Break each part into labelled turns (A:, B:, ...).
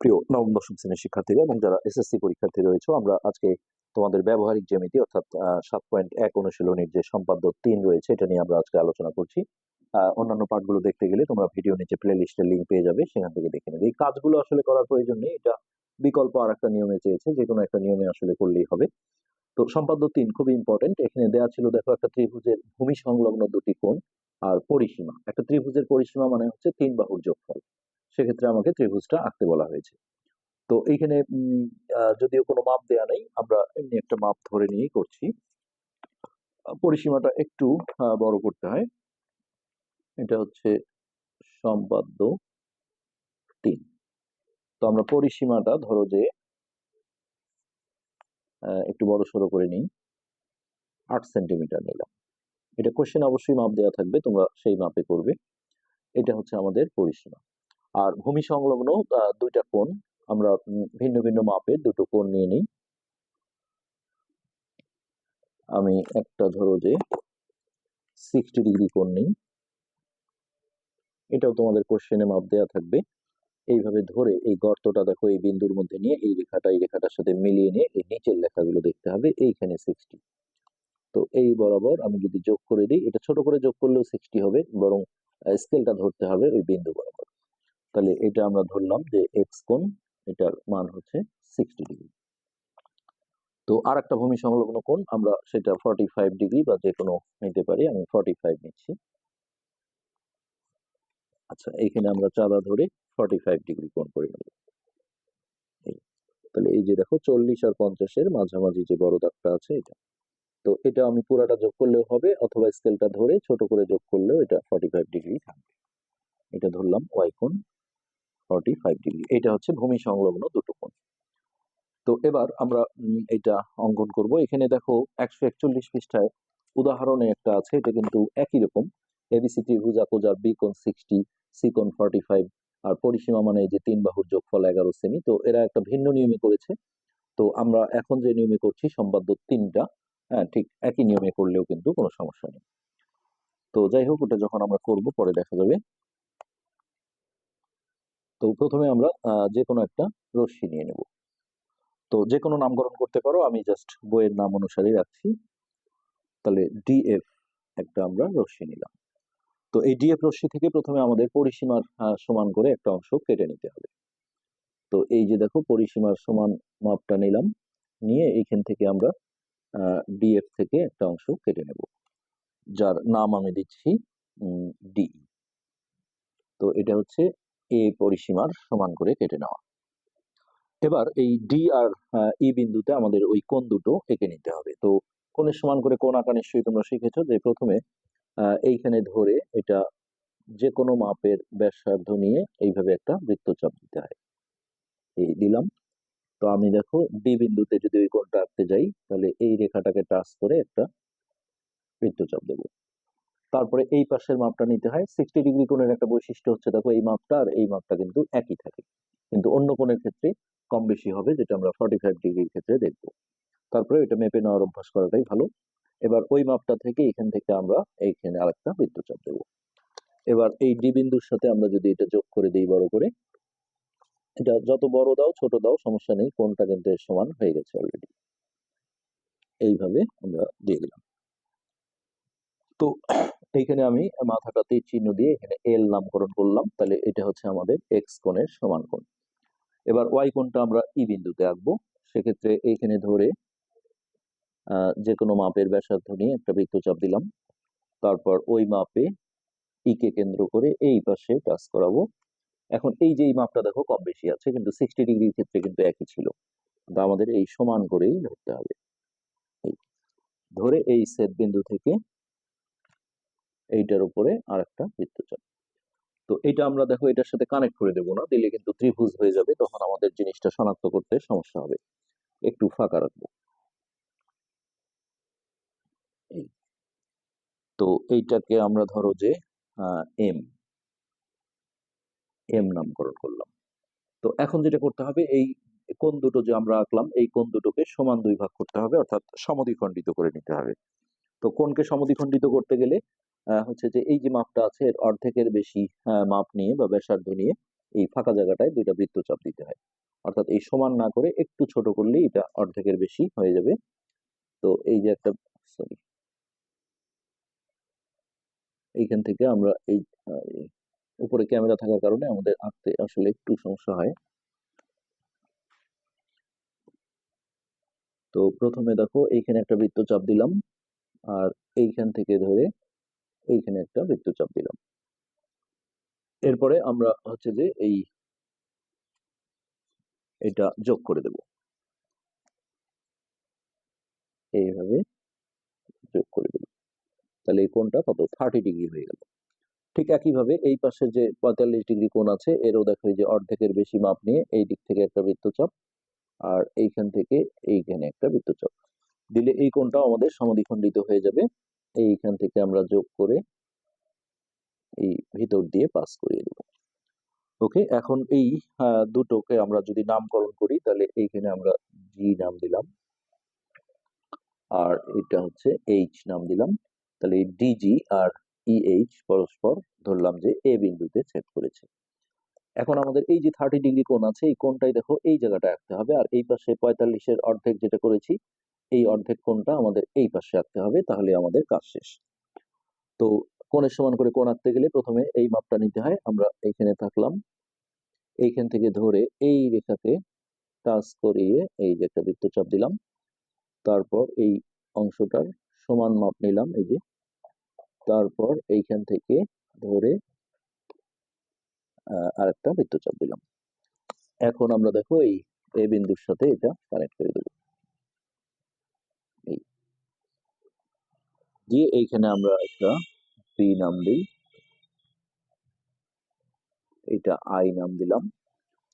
A: প্রিয় নবম, দশম শ্রেণির শিক্ষার্থীরা এবং যারা এসএসসি পরীক্ষার্থী রয়েছে, আমরা আজকে তোমাদের ব্যবহারিক জ্যামিতি অর্থাৎ সাত পয়েন্ট এক অনুশীলনীর যে সম্পাদ্য তিন রয়েছে, এটা নিয়ে আমরা আজকে আলোচনা করছি। অন্যান্য পাঠগুলো দেখতে গেলে তোমরা ভিডিও নিচে প্লে লিস্টের লিঙ্ক পেয়ে যাবে, সেখান থেকে দেখে নেবে। এই কাজগুলো আসলে করার প্রয়োজন নেই, এটা বিকল্প আর একটা নিয়মে চেয়েছে, যে কোনো একটা নিয়মে আসলে করলেই হবে। তো সম্পাদ্য তিন খুবই ইম্পর্টেন্ট এখানে দেওয়া ছিল, দেখো একটা ত্রিভুজের ভূমি সংলগ্ন দুটি কোণ আর পরিসীমা। একটা ত্রিভুজের পরিসীমা মানে হচ্ছে তিন বাহুর যোগফল। সেক্ষেত্রে আমাকে ত্রিভুজটা আঁকতে বলা হয়েছে। তো এইখানে যদিও কোনো মাপ দেয়া নেই, আমরা এমনি একটা মাপ ধরে নিয়েই করছি। পরিসীমাটা একটু বড় করতে হয়। এটা হচ্ছে সম্পাদ্য তিন। তো আমরা পরিসীমাটা ধরো যে একটু বড় সড়ো করে নিই। আট সেন্টিমিটার নিলাম। এটা কোশ্চেন অবশ্যই মাপ দেওয়া থাকবে, তোমরা সেই মাপে করবে। এটা হচ্ছে আমাদের পরিসীমা। আর ভূমি সংলগ্ন দুইটা কোণ। আমরা ভিন্ন ভিন্ন মাপের দুটো কোণ নিয়ে নিই। আমি একটা ধরো যে সিক্সটি ডিগ্রি কোণ নিই। এটাও তোমাদের কোশ্চেনে মাপ দেওয়া থাকবে। এইভাবে ধরে এই গর্তটা দেখো, এই বিন্দুর মধ্যে নিয়ে এই রেখাটা, এই রেখাটার সাথে মিলিয়ে নিয়ে এই নিচের লেখাগুলো দেখতে হবে, এইখানে সিক্সটি তো এই বরাবর আমি যদি যোগ করে দিই, এটা ছোট করে যোগ করলেও সিক্সটি হবে, বরং স্কেলটা ধরতে হবে ওই বিন্দু বরাবর। তাহলে এটা আমরা ধরলাম যে এক্স কোণ, এটার মান হচ্ছে সিক্সটি ডিগ্রি তো আর একটা ভূমি সংলগ্ন কোণ, আমরা সেটা ফর্টি ফাইভ ডিগ্রি বা যে কোনো নিতে পারি, আমি ফর্টি ফাইভ নিচ্ছি। আচ্ছা এইখানে আমরা চাঁদা ধরে ফর্টি ফাইভ ডিগ্রি কোণ করে নেব তাহলে এই যে দেখো, চল্লিশ আর পঞ্চাশের মাঝামাঝি যে বড় দাগটা আছে এটা। তো এটা আমি পুরাটা যোগ করলেও হবে, অথবা স্কেলটা ধরে ছোট করে যোগ করলেও এটা ফর্টি ফাইভ ডিগ্রি থাকবে। এটা ধরলাম ওয়াই কোণ ফর্টি ফাইভ ডিগ্রি এটা হচ্ছে ভূমি সংলগ্ন দুটো কোণ। তো এবার আমরা এটা অঙ্কন করব। এখানে দেখো একশো একচল্লিশ পৃষ্ঠায় উদাহরণে একটা আছে, এটা কিন্তু একই রকম। এবিসি ত্রিভুজ আকোজার বি কোণ সিক্সটি সি কোণ ফর্টি ফাইভ আর পরিসীমা মানে যে তিন বাহুর যোগফল এগারো সেমি তো এরা একটা ভিন্ন নিয়মে করেছে। তো আমরা এখন যে নিয়মে করছি সম্পাদ্য তিনটা হ্যাঁ ঠিক একই নিয়মে করলেও কিন্তু কোনো সমস্যা নেই। তো যাই হোক, ওটা যখন আমরা করব, পরে দেখা যাবে। তো প্রথমে আমরা যে কোনো একটা রশ্মি নিয়ে নেব। তো যে কোনো নামকরণ করতে পারো, আমি জাস্ট বইয়ের নাম অনুসারে রাখছি। তাহলে ডিএফ একটা আমরা রশ্মি নিলাম। তো এই ডিএফ রশ্মি থেকে প্রথমে আমাদের পরিসীমার সমান করে একটা অংশ কেটে নিতে হবে। তো এই যে দেখো, পরিসীমার সমান মাপটা নিলাম। নিয়ে এইখান থেকে আমরা ডিএফ থেকে একটা অংশ কেটে নেব। যার নাম আমি দিচ্ছি ডি তো এটা হচ্ছে এ পরিসীমার সমান করে কেটে নেওয়া। এবার এই ডি আর ই বিন্দুতে আমাদের ওই কোণ দুটো এঁকে নিতে হবে। তো কোণের সমান করে কোণ আঁকা নিশ্চয়ই তোমরা শিখেছো যে প্রথমে এইখানে ধরে এটা যে কোনো মাপের ব্যাসার্ধ নিয়ে এইভাবে একটা বৃত্তচাপ দিতে হয়। এই দিলাম। তো আমি দেখো ডি বিন্দুতে যদি ওই কোণটা আঁকতে যাই, তাহলে এই রেখাটাকে টাচ করে একটা বৃত্তচাপ দেবো। তারপরে এই পাশের মাপটা নিতে হয়। সিক্সটি ডিগ্রি কোণের একটা বৈশিষ্ট্য হচ্ছে, দেখো এই মাপটা আর এই মাপটা কিন্তু একই থাকে। কিন্তু অন্য কোণের ক্ষেত্রে কম বেশি হবে, যেটা আমরা ফর্টি ফাইভ ডিগ্রির ক্ষেত্রে দেখব। তারপরে এটা মেপে নেওয়ার অভ্যাস করাটাই ভালো। এবার ওই মাপটা থেকে এখান থেকে আমরা এইখানে আরেকটা বৃত্তচাপ দেবো। এবার এই ডি বিন্দুর সাথে আমরা যদি এটা যোগ করে দিই বড় করে, এটা যত বড় দাও, ছোট দাও, সমস্যা নেই কোনটা কিন্তু এর সমান হয়ে গেছে অলরেডি এইভাবে আমরা দিয়ে দিলাম। তো এইখানে আমি মাথাটাতে চিহ্ন দিয়ে এখানে এল নামকরণ করলাম। তাহলে এটা হচ্ছে আমাদের এক্স কোণের সমান কোণ। এবার ওয়াই কোণটা আমরা ই বিন্দুতে আঁকবো। সেক্ষেত্রে এইখানে ধরে যে কোনো মাপের ব্যাসার্ধ নিয়ে একটা বৃত্তচাপ দিলাম। তারপর ওই মাপে ই কে কেন্দ্র করে এই পাশে টাচ করাবো। এখন এই যে এই মাপটা দেখো কম বেশি আছে, কিন্তু সিক্সটি ডিগ্রির ক্ষেত্রে কিন্তু একই ছিল। কিন্তু আমাদের এই সমান করেই ধরতে হবে। ধরে এই সেট বিন্দু থেকে এইটার উপরে আর একটা বৃত্তচাপ। তো এটা আমরা দেখো এটার সাথে কানেক্ট করে দেবো না, দিলে কিন্তু ত্রিভুজ হয়ে যাবে, তখন আমাদের জিনিসটা শনাক্ত করতে সমস্যা হবে। একটু ফাঁকা রাখব। তো এইটাকে আমরা ধরো যে এম এম নামকরণ করলাম। তো এখন যেটা করতে হবে, এই কোন দুটো যে আমরা আঁকলাম, এই কোন দুটোকে সমান দুই ভাগ করতে হবে, অর্থাৎ সমদ্বিখণ্ডিত করে নিতে হবে। তো কোনকে সমদ্বিখণ্ডিত করতে গেলে হচ্ছে যে এই যে মাপটা আছে, এর অর্ধেকের বেশি মাপ নিয়ে বা ব্যাসার্ধ নিয়ে এই ফাঁকা জায়গাটায় দুইটা বৃত্তচাপ দিতে হয়। অর্থাৎ এই সমান না করে একটু ছোট করলেই এটা অর্ধেকের বেশি হয়ে যাবে। তো এই যে একটা সরি এইখান থেকে আমরা এই উপরে ক্যামেরা থাকার কারণে আমাদের আঁকতে আসলে একটু সমস্যা হয়। তো প্রথমে দেখো, এইখানে একটা বৃত্তচাপ দিলাম। আর এইখান থেকে ধরে এইখানে একটা বৃত্তচাপ দিলাম। এরপরে আমরা হচ্ছে যে এই এটা যোগ করে দেব। এইভাবে যোগ করে দেব। তাহলে এই কোণটা কত? থার্টি ডিগ্রি হয়ে গেল। ঠিক একইভাবে এই পাশে যে পঁয়তাল্লিশ ডিগ্রি কোণ আছে, এরও দেখো যে অর্ধেকের বেশি মাপ নিয়ে এই দিক থেকে একটা বৃত্তচাপ আর এইখান থেকে এইখানে একটা বৃত্তচাপ দিলে এই কোণটাও আমাদের সমদ্বিখণ্ডিত হয়ে যাবে। এইখান থেকে আমরা যোগ করে এই ভিতর দিয়ে পাস করিয়ে দেব। ওকে এখন এই দুটোকে আমরা যদি নামকরণ করি, তাহলে এইখানে আমরা জি নাম দিলাম। আর এটা হচ্ছে এইচ নাম দিলাম। তাহলে ডিজি আর ইএইচ পরস্পর ধরলাম যে এ বিন্দুতে ছেদ করেছে। এখন আমাদের এই যে থার্টি ডিগ্রি কোণ আছে, এই কোণটাই দেখো, এই জায়গাটা আঁকতে হবে। আর এই পাশে পঁয়তাল্লিশের অর্ধেক যেটা করেছি এই অর্ধেক কোণটা আমাদের এই পাশে আঁকতে হবে তাহলে আমাদের কাজ শেষ। তো কোণের সমান করে কোণ আঁকতে গেলে প্রথমে এই মাপটা নিতে হয় আমরা এইখানে থাকলাম। এইখান থেকে ধরে এই রেখাতে টাচ করিয়ে এই যে একটা বৃত্তচাপ দিলাম। তারপর এই অংশটার সমান মাপ নিলাম এই যে। তারপর এইখান থেকে ধরে আহ, আরেকটা বৃত্তচাপ দিলাম। এখন আমরা দেখো এই বিন্দুর সাথে এটা কানেক্ট করে দেবো এই দিয়ে এইখানে আমরা একটা বি নাম দিই। এটা আই নাম দিলাম।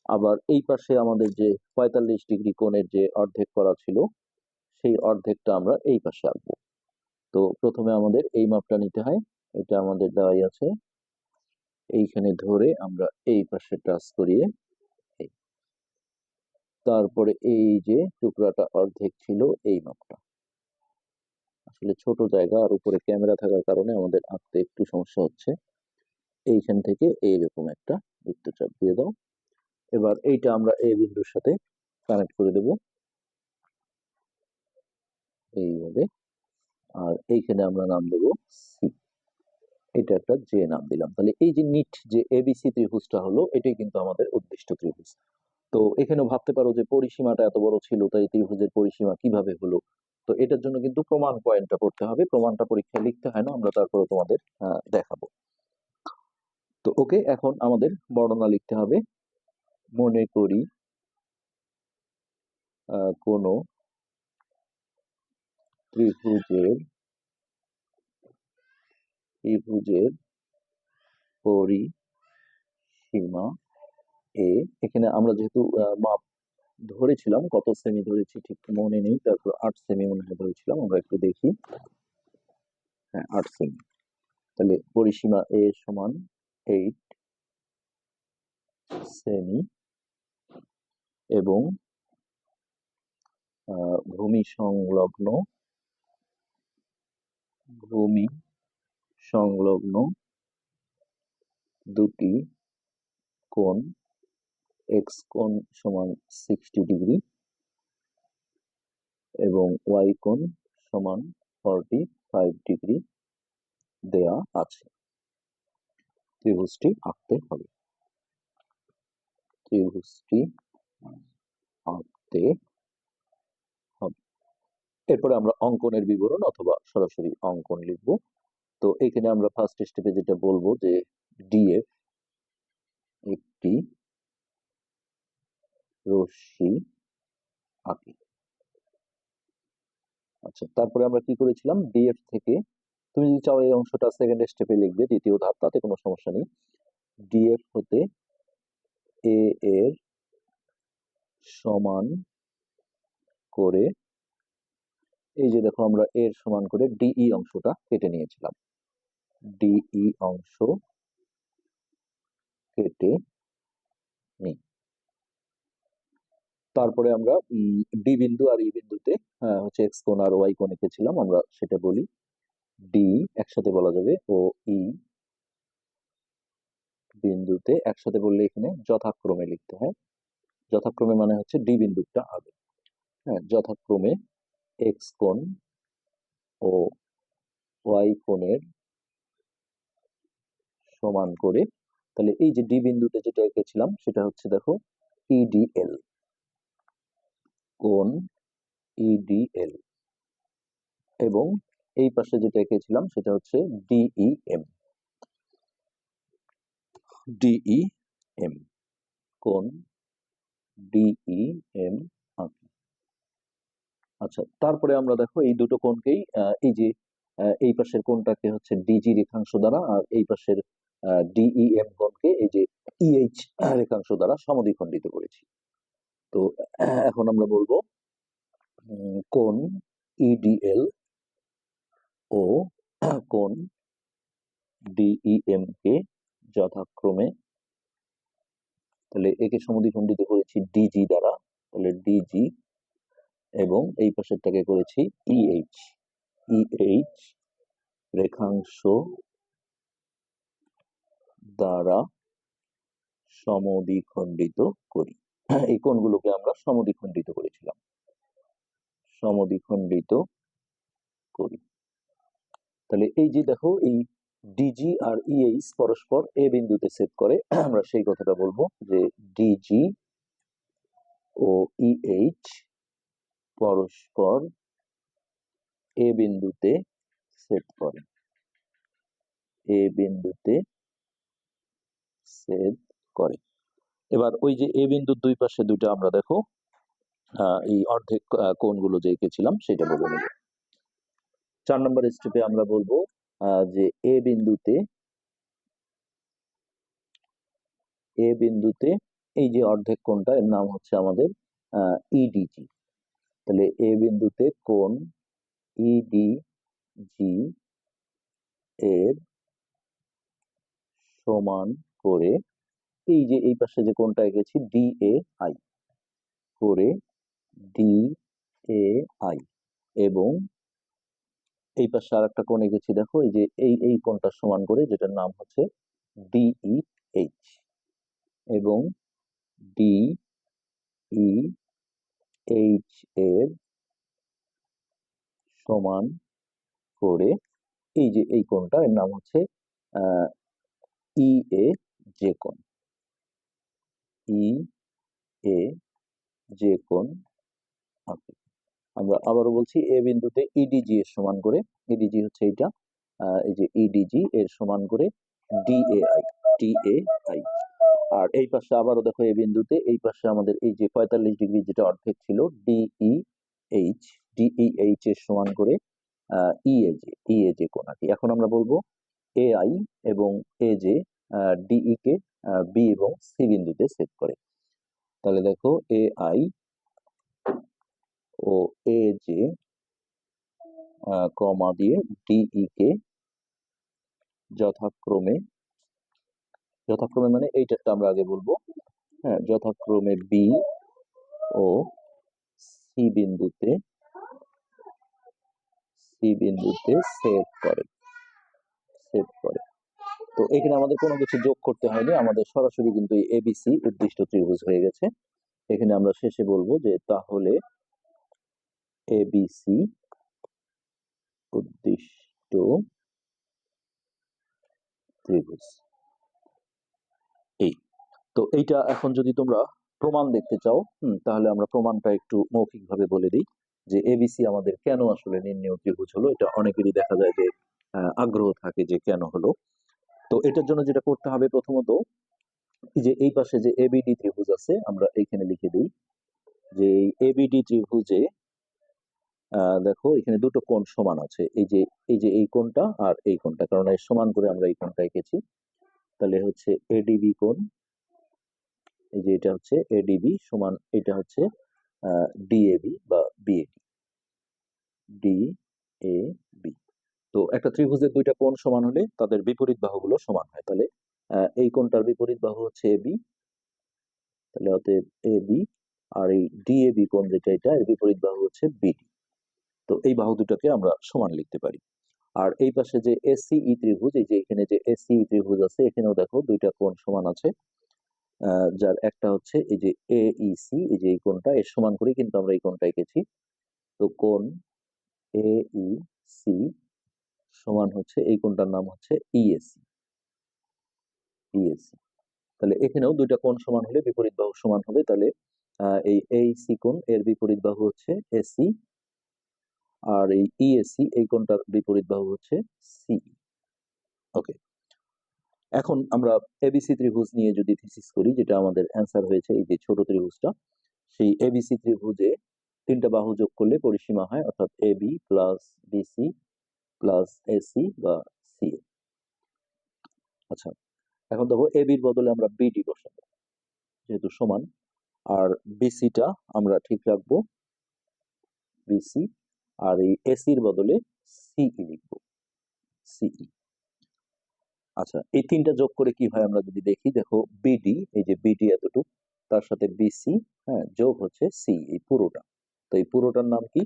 A: আবার এই পাশে আমাদের যে পঁয়তাল্লিশ ডিগ্রি কোণের যে অর্ধেক করা ছিল, সেই অর্ধেকটা আমরা এই পাশে আঁকবো। তো প্রথমে আমাদের এই মাপটা নিতে হয়। এটা আমাদের দেওয়াই আছে। এইখানে ধরে আমরা এই পাশে টাচ করিয়ে তারপরে এই যে টুকরাটা অর্ধেক ছিল, এই মাপটা। আসলে ছোট জায়গা আর উপরে ক্যামেরা থাকার কারণে আমাদের আঁকতে একটু সমস্যা হচ্ছে। এইখান থেকে এইরকম একটা বৃত্তচাপ দিয়ে দাও। এবার এইটা আমরা এই বিন্দুর সাথে কানেক্ট করে দেব। এইভাবে। আর এইখানে আমরা নাম দেব সি এটা একটা জে নাম দিলাম। তাহলে এই যে নিট যে এবিসি ত্রিভুজটা হলো, এটাই কিন্তু আমাদের উদ্দিষ্ট ত্রিভুজ। তো এখানে ভাবতে পারো যে পরিসীমাটা এত বড় ছিল, তাই ত্রিভুজের পরিসীমা কীভাবে হলো? তো এটার জন্য কিন্তু প্রমাণ পয়েন্টটা পড়তে হবে। প্রমাণটা পরীক্ষায় লিখতে হয় না, আমরা তারপরে তোমাদের দেখাবো। তো ওকে, এখন আমাদের বর্ণনা লিখতে হবে। মনে করি কোনো ত্রিভুজের ত্রিভুজের পরিসীমা এ, এখানে আমরা যেহেতু মাপ ধরেছিলাম, কত সেমি ধরেছি, ঠিক মনে নেই, তারপর আট সেমি মনে হয় ধরেছিলাম, আমরা একটু দেখি। হ্যাঁ আট সেমি তাহলে পরিসীমা এ সমান এইট সেমি এবং ভূমি সংলগ্ন ভূমি সংলগ্ন দুটি কোণ এক্স কোণ সমান সিক্সটি ডিগ্রি এবং ওয়াই কোণ সমান ফর্টি ফাইভ ডিগ্রি দেয়া আছে। ত্রিভুজটি আঁকতে হবে। ত্রিভুজটি আঁকতে হবে। এরপরে আমরা অঙ্কনের বিবরণ অথবা সরাসরি অঙ্কন লিখব। তো এখানে আমরা ফার্স্ট স্টেপে যেটা বলব যে ডিএফ একটি রশ্মি। আঁকি। আচ্ছা তারপরে আমরা কি করেছিলাম? ডিএফ থেকে। তুমি যদি চাও এই অংশটা সেকেন্ড স্টেপে লিখবে, দ্বিতীয় ধাপ, তাতে কোনো সমস্যা নেই। ডিএফ হতে এ এর সমান করে, এই যে দেখো আমরা এর সমান করে ডিই অংশটা কেটে নিয়েছিলাম। ডিই অংশ কেটে নিই তারপরে আমরা ডি বিন্দু আর ই বিন্দুতে আহ, হচ্ছে এক্স কোণ আর ওয়াই কোণ এঁকেছিলাম আমরা সেটা বলি ডি একসাথে বলা যাবে ও ই বিন্দুতে একসাথে বললে এখানে যথাক্রমে লিখতে হয়। যথাক্রমে মানে হচ্ছে ডি বিন্দুটা আগে। হ্যাঁ যথাক্রমে এক্স কোণ ও ওয়াই কোণের সমান করে তাহলে এই যে ডি বিন্দুতে যেটা এঁকেছিলাম সেটা হচ্ছে দেখো ইডিএল কোণ ইডিএল এবং এই পাশে যেটা এঁকেছিলাম সেটা হচ্ছে ডিইএম ডিইএম কোণ ডিইএম আচ্ছা তারপরে আমরা দেখো এই দুটো কোণকেই এই যে এই পাশের কোণটাকে হচ্ছে ডিজি রেখাংশ দ্বারা আর এই পাশের ডিইএম কোণকে এই যে ইএইচ রেখাংশ দ্বারা সমদ্বিখণ্ডিত করেছি। তো এখন আমরা বলব কোন ইডিএল ও কোণ ডিইএম কে যথাক্রমে তাহলে একে সমদ্বিখণ্ডিত করেছি ডিজি দ্বারা, তাহলে ডিজি এবং এই পাশেরটাকে করেছি ইএইচ ইএইচ রেখাংশ দ্বারা সমদ্বিখণ্ডিত করি। এই কোণগুলোকে আমরা সমদ্বিখণ্ডিত করেছিলাম। সমদ্বিখণ্ডিত করি। তাহলে এই যে দেখো, এই ডিজি আর ইএইচ পরস্পর এ বিন্দুতে ছেদ করে, আমরা সেই কথাটা বলব যে ডিজি ও ইএইচ পরস্পর এ বিন্দুতে ছেদ করে। এ বিন্দুতে ছেদ করে। এবার ওই যে এ বিন্দুর দুই পাশে দুটো আমরা দেখো এই অর্ধেক কোণগুলো যে এঁকেছিলাম সেটা বলে নেব। চার নম্বর স্টেপে আমরা বলব যে এ বিন্দুতে এ বিন্দুতে এই যে অর্ধেক কোণটা, এর নাম হচ্ছে আমাদের ইডিজি তাহলে এ বিন্দুতে কোণ ইডিজি এর সমান করে এই যে, এই পাশে যে কোনটা এঁকেছি ডি এ আই করে ডি এ আই এবং এই পাশে আর একটা কোণ এঁকেছি, দেখো, এই যে, এই এই কোণটা সমান করে, যেটার নাম হচ্ছে ডিই এইচ এবং ডি ই এইচ এর সমান করে, এই যে, এই কোণটা, এর নাম হচ্ছে ই এ যে কোণ। ই, এ, যে কোণ আঁকি আমরা আবারও বলছি এ বিন্দুতে ইডিজি এর সমান করে ইডিজি হচ্ছে এইটা এই যে ইডিজি এর সমান করে ডিএআই ডিএআই আর এই পাশে আবারও দেখো এই বিন্দুতে, এই পাশে আমাদের এই যে পঁয়তাল্লিশ ডিগ্রি যেটা অর্ধেক ছিল ডিই এইচ ডিই এইচ এর সমান করে ইএজে ইএজে কোণ আঁকি এখন আমরা বলব এআই এবং এজে ডিই কে বি এবং সি বিন্দুতে সেট করে। তাহলে দেখো এ আই ও এজে কমা দিয়ে ডিই কে যথাক্রমে যথাক্রমে মানে এইটারটা আমরা আগে বলব হ্যাঁ যথাক্রমে বি ও সি বিন্দুতে সি বিন্দুতে সেট করে সেট করে। তো এখানে আমাদের কোনো কিছু যোগ করতে হয়নি। আমাদের সরাসরি কিন্তু এবিসি উদ্দিষ্ট ত্রিভুজ হয়ে গেছে। এখানে আমরা শেষে বলব যে তাহলে এবিসি উদ্দিষ্ট ত্রিভুজ। এই। তো এইটা এখন যদি তোমরা প্রমাণ দেখতে চাও তাহলে আমরা প্রমাণটা একটু মৌখিকভাবে বলে দিই যে এবিসি আমাদের কেন আসলে নির্ণয় ত্রিভুজ হলো। এটা অনেকেরই দেখা যায় যে আগ্রহ থাকে যে কেন হলো। তো এটার জন্য যেটা করতে হবে প্রথমত, এই যে এই পাশে যে এবিডি ত্রিভুজ আছে, আমরা এইখানে লিখে দিই যে এবিডি ত্রিভুজে দেখো এখানে দুটো কোণ সমান আছে, এই যে এই যে এই কোণটা আর এই কোণটা। কারণ এর সমান করে আমরা এই কোণটা এঁকেছি। তাহলে হচ্ছে এডিবি কোণ, এই যে এটা হচ্ছে এডিবি সমান এটা হচ্ছে ডিএবি বা বিএডি ডি এ বি তো একটা ত্রিভুজের দুইটা কোণ সমান হলে তাদের বিপরীত বাহুগুলো সমান হয়। তাহলে এই কোণটার বিপরীত বাহু হচ্ছে এবি তাহলে অতএব এবি আর এই ডিএবি কোণ যেটা এটা, এর বিপরীত বাহু হচ্ছে বিডি তো এই বাহু দুটোকে আমরা সমান লিখতে পারি। আর এই পাশে যে এসিই ত্রিভুজ, এই যে এখানে যে এসিই ত্রিভুজ আছে, এখানেও দেখো দুইটা কোণ সমান আছে। যার একটা হচ্ছে এই যে এইসি এই যে এই কোণটা, এর সমান করে কিন্তু আমরা এই কোণটা এঁকেছি। তো কোণ এইসি সমান হচ্ছে এই কোণটার নাম হচ্ছে ইএসি ইএসি তাহলে এখানেও দুইটা কোণ সমান হলে বিপরীত বাহু সমান হবে তাহলে আহ, এই এইসি কোণ এর বিপরীত বাহু হচ্ছে এসি আর এই ইএসি এই কোণটার বিপরীত বাহু হচ্ছে সি ওকে। এখন আমরা এবিসি ত্রিভুজ নিয়ে যদি থিসিস করি যেটা আমাদের অ্যান্সার হয়েছে এই যে ছোট ত্রিভুজটা সেই এবিসি ত্রিভুজে তিনটা বাহু যোগ করলে পরিসীমা হয় অর্থাৎ AB plus BC plus AC বা সি আচ্ছা এখন দেখো এ বির বদলে আমরা বিডি বসাবো, যেহেতু সমান, আর বিসিটা আমরা ঠিক রাখব বিসি আর এই এসির বদলে সিই লিখব সিই আচ্ছা এই তিনটা যোগ করে কি হয় আমরা যদি দেখি, দেখো বিডি এই যে বিডি এতটুকু, তার সাথে বিসি হ্যাঁ যোগ হচ্ছে সি এই পুরোটা। তো এই পুরোটার নাম কি?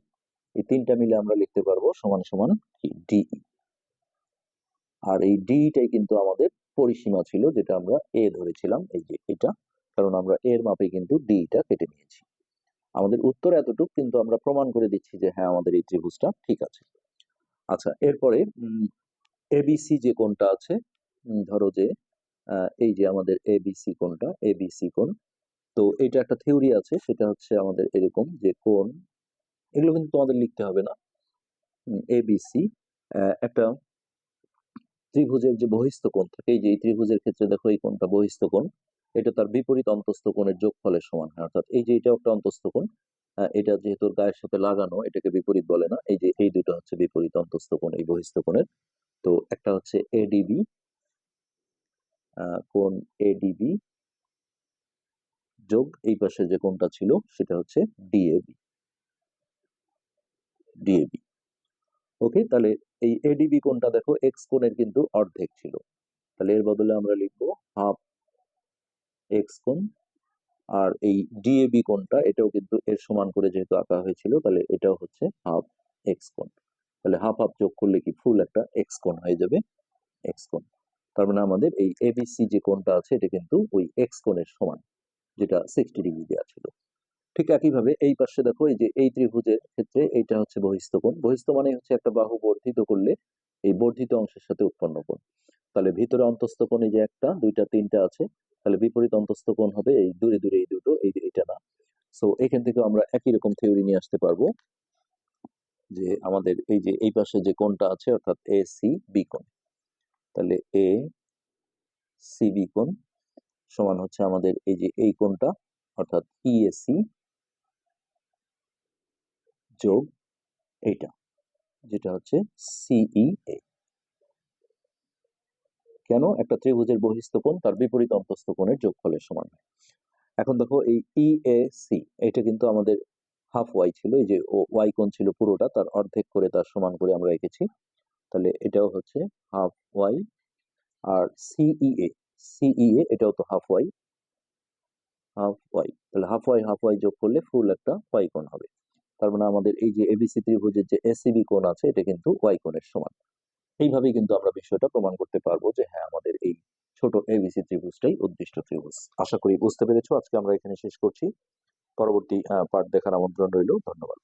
A: এই তিনটা মিলে আমরা লিখতে পারব সমান সমান ডিই আর এই ডিটাই কিন্তু আমাদের পরিসীমা ছিল যেটা আমরা এ ধরেছিলাম, এই যে এটা। কারণ আমরা এর মাপে কিন্তু ডিটা কেটে নিয়েছি। আমাদের উত্তর এতটুকু, কিন্তু আমরা প্রমাণ করে দিচ্ছি যে হ্যাঁ আমাদের এই ত্রিভুজটা ঠিক আছে। আচ্ছা এরপরে এবিসি যে কোনটা আছে ধরো যে এই যে আমাদের এবিসি কোণটা এবিসি কোন তো এটা একটা থিওরি আছে, সেটা হচ্ছে আমাদের এরকম যে কোণ এগুলো কিন্তু তোমাদের লিখতে হবে না। এ এবিসি একটা ত্রিভুজের যে বহিস্থ কোণ থাকে, এই যে এই ত্রিভুজের ক্ষেত্রে দেখো এই কোণটা বহিস্থ কোণ, এটা তার বিপরীত অন্তস্থ কোণের যোগফলের সমান হয়। অর্থাৎ এই যে এটা একটা অন্তস্থ কোণ এটা যেহেতু গায়ের সাথে লাগানো, এটাকে বিপরীত বলে না, এই যে এই দুটো হচ্ছে বিপরীত অন্তস্থ কোণ, এই বহিস্থ কোণের। তো একটা হচ্ছে এডিবি কোণ এডিবি যোগ এই পাশে যে কোণটা ছিল, সেটা হচ্ছে ডিএবি ডিএবি ওকে তাহলে এই এডিবি কোণটা দেখো এক্স কোণের কিন্তু অর্ধেক ছিল। তাহলে এর বদলে আমরা লিখব হাফ এক্স কোণ, আর এই ডিএবি কোণটা, এটাও কিন্তু এর সমান করে যেহেতু আঁকা হয়েছিল, তাহলে এটাও হচ্ছে হাফ এক্স কোণ। তাহলে হাফ হাফ যোগ করলে কি ফুল একটা এক্স কোণ হয়ে যাবে এক্স কোণ। তার মানে আমাদের এই এবিসি যে কোণটা আছে, এটা কিন্তু ওই এক্স কোণের সমান, যেটা সিক্সটি ডিগ্রি দেওয়া ছিল। ঠিক একইভাবে এই পাশে দেখো, এই যে এই ত্রিভুজের ক্ষেত্রে এইটা হচ্ছে বহিস্থ কোণ বহিস্থ মানে হচ্ছে একটা বাহু বর্ধিত করলে এই বর্ধিত অংশের সাথে উৎপন্ন কোণ। তাহলে ভিতরে অন্তস্থ কোণ এই যে একটা, দুইটা, তিনটা আছে, তাহলে বিপরীত অন্তস্থ কোণ হবে এই দূরে দূরে এই দুটো, এই এটা না। সো এখান থেকে আমরা একই রকম থিওরি নিয়ে আসতে পারব যে আমাদের এই যে এই পাশে যে কোণটা আছে, অর্থাৎ এ সি বি কোণ। তাহলে এ সি বি কোণ সমান হচ্ছে আমাদের এই যে এই কোণটা, অর্থাৎ ইএসি যোগ এইটা, যেটা হচ্ছে সিই এ কেন? একটা ত্রিভুজের বহিস্থ কোণ তার বিপরীত অন্তস্থ কোণের যোগফলের সমান হয়। এখন দেখো এই ইএসি এটা কিন্তু আমাদের হাফ ওয়াই ছিল, এই যে ওয়াই কোণ ছিল পুরোটা, তার অর্ধেক করে তার সমান করে আমরা এঁকেছি তাহলে এটাও হচ্ছে হাফ ওয়াই আর সিইএ সিইএ এটাও তো হাফ ওয়াই হাফ ওয়াই তাহলে হাফ ওয়াই হাফ ওয়াই যোগ করলে ফুল একটা ওয়াই কোণ হবে। তার মানে আমাদের এই যে এবিসি ত্রিভুজের যে এসিবি কোণ আছে, এটা কিন্তু ওয়াই কোণের সমান। এইভাবেই কিন্তু আমরা বিষয়টা প্রমাণ করতে পারব যে হ্যাঁ আমাদের এই ছোট এবিসি ত্রিভুজটাই উদ্দিষ্ট ত্রিভুজ। আশা করি বুঝতে পেরেছ। আজকে আমরা এখানে শেষ করছি। পরবর্তী পাঠ দেখার আমন্ত্রণ রইল। ধন্যবাদ।